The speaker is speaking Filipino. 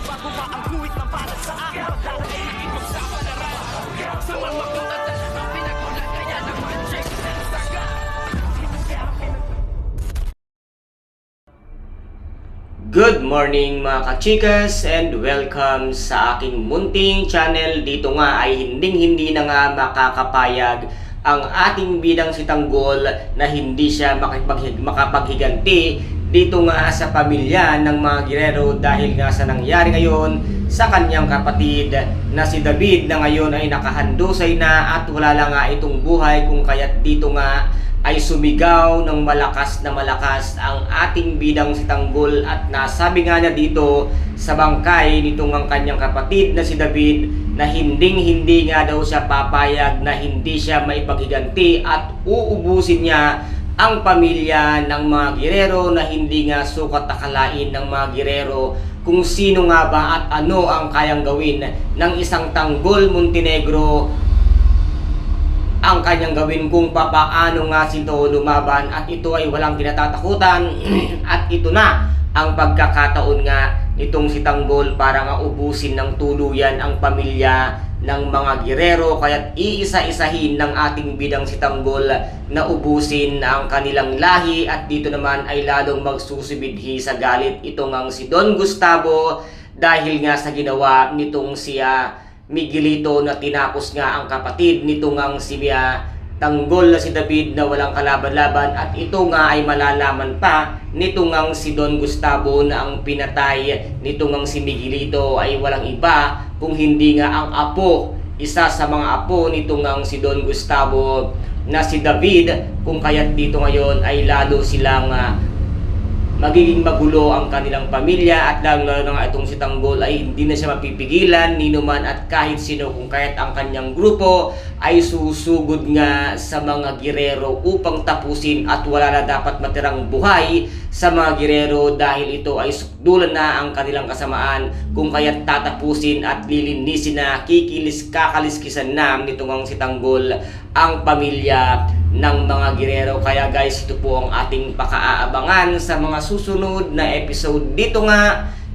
Ang guhit na para sa akin Dahil ipagsapalaran Sa mga katawan Ang pinagulat kaya naman Check saga. Good morning mga kachikas and welcome sa aking munting channel. Dito nga ay hinding hindi na nga makakapayag ang ating bidang si Tanggol na hindi siya makipag- makapaghiganti dito nga sa pamilya ng mga girero dahil nga sa nangyari ngayon sa kanyang kapatid na si David na ngayon ay nakahandusay na at wala lang nga itong buhay kung kaya't dito nga ay sumigaw ng malakas na malakas ang ating bidang si Tanggol. At nasabi nga niya dito sa bangkay nitong ang kanyang kapatid na si David na hinding hindi nga daw siya papayag na hindi siya maipaghiganti at uubusin niya ang pamilya ng mga girero na hindi nga sukat akalain ng mga girero kung sino nga ba at ano ang kayang gawin ng isang Tanggol Montenegro. Ang kanyang gawin kung papaano nga sito lumaban at ito ay walang kinatatakutan. At ito na ang pagkakataon nga nitong si Tanggol para nga ubusin ng tuluyan ang pamilya ng mga girero kaya't iisa-isahin ng ating bidang si Tanggol na ubusin ang kanilang lahi at dito naman ay lalong magsusubidhi sa galit itong ang si Don Gustavo dahil nga sa ginawa nitong siya Miguelito na tinapos nga ang kapatid nito ngang si Mia Tanggol na si David na walang kalaban-laban at ito nga ay malalaman pa nito ngang si Don Gustavo na ang pinatay nito ngang si Miguelito ay walang iba kung hindi nga ang apo isa sa mga apo nito ngang si Don Gustavo na si David kung kaya't dito ngayon ay lalo silang ah, magiging magulo ang kanilang pamilya at lalo lalo na itong si Tanggol ay hindi na siya mapipigilan ni naman at kahit sino kung kahit ang kanyang grupo ay susugod nga sa mga girero upang tapusin at wala na dapat matirang buhay sa mga girero dahil ito ay sukdulan na ang kanilang kasamaan kung kaya't tatapusin at lilinisin na kikilis kakaliskisan na nitong ang si Tanggol ang pamilya ng mga girero. Kaya guys, ito po ang ating pakaaabangan sa mga susunod na episode dito nga